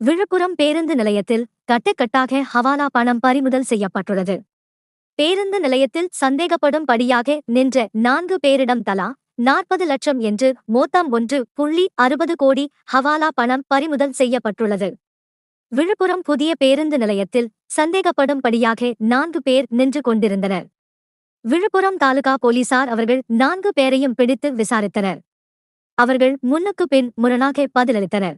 விழுப்புரம் பேருந்து நிலையத்தில் கட்டுக்கட்டாக ஹவாலா பணம் பறிமுதல் செய்யப்பட்டுள்ளது. பேருந்து நிலையத்தில் சந்தேகப்படும் படியாக நின்ற நான்கு பேரிடம் தலா நாற்பது லட்சம் என்று மொத்தம் ஒன்று புள்ளி அறுபது கோடி ஹவாலா பணம் பறிமுதல் செய்யப்பட்டுள்ளது. விழுப்புரம் புதிய பேருந்து நிலையத்தில் சந்தேகப்படும் படியாக நான்கு பேர் நின்று கொண்டிருந்தனர். விழுப்புரம் தாலுகா போலீசார் அவர்கள் நான்கு பேரையும் பிடித்து விசாரித்தனர். அவர்கள் முன்னுக்கு பின் முரணாக பதிலளித்தனர்.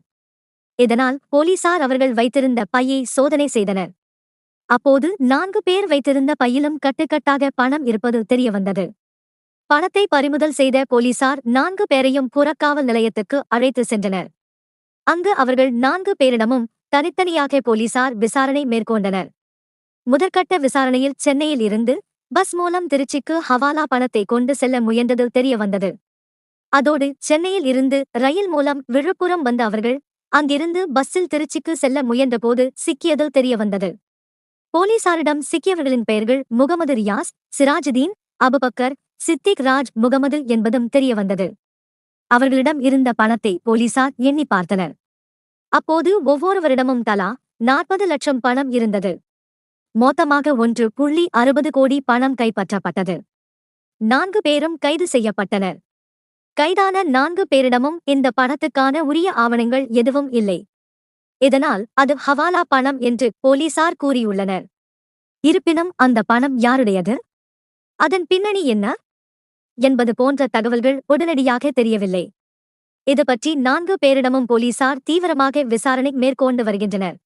இதனால் போலீசார் அவர்கள் வைத்திருந்த பையை சோதனை செய்தனர். அப்போது நான்கு பேர் வைத்திருந்த பையிலும் கட்டுக்கட்டாக பணம் இருப்பது தெரியவந்தது. பணத்தை பறிமுதல் செய்த போலீசார் நான்கு பேரையும் புறக்காவல் நிலையத்துக்கு அழைத்து சென்றனர். அங்கு அவர்கள் நான்கு பேரிடமும் தனித்தனியாக போலீசார் விசாரணை மேற்கொண்டனர். முதற்கட்ட விசாரணையில் சென்னையில் இருந்து பஸ் மூலம் திருச்சிக்கு ஹவாலா பணத்தை கொண்டு செல்ல முயன்றது தெரியவந்தது. அதோடு சென்னையில் இருந்து ரயில் மூலம் விழுப்புரம் வந்த அவர்கள் அங்கிருந்து பஸ்ஸில் திருச்சிக்கு செல்ல முயன்றபோது சிக்கியது தெரியவந்தது. போலீசாரிடம் சிக்கியவர்களின் பெயர்கள் முகமது ரியாஸ் சிராஜுதீன் அபுபக்கர் சித்திக் ராஜ் முகமது என்பதும் தெரியவந்தது. அவர்களிடம் இருந்த பணத்தை போலீசார் எண்ணி பார்த்தனர். அப்போது ஒவ்வொருவரிடமும் தலா நாற்பது லட்சம் பணம் இருந்தது. மொத்தமாக ஒன்று புள்ளி அறுபது கோடி பணம் கைப்பற்றப்பட்டது. நான்கு பேரும் கைது செய்யப்பட்டனர். கைதான நான்கு பேரிடமும் இந்த பணத்துக்கான உரிய ஆவணங்கள் எதுவும் இல்லை. இதனால் அது ஹவாலா பணம் என்று போலீசார் கூறியுள்ளனர். இருப்பினும் அந்த பணம் யாருடையது? அதன் பின்னணி என்ன? என்பது போன்ற தகவல்கள் உடனடியாக தெரியவில்லை. இது பற்றி நான்கு பேரிடமும் போலீசார் தீவிரமாக விசாரணை மேற்கொண்டு வருகின்றனர்.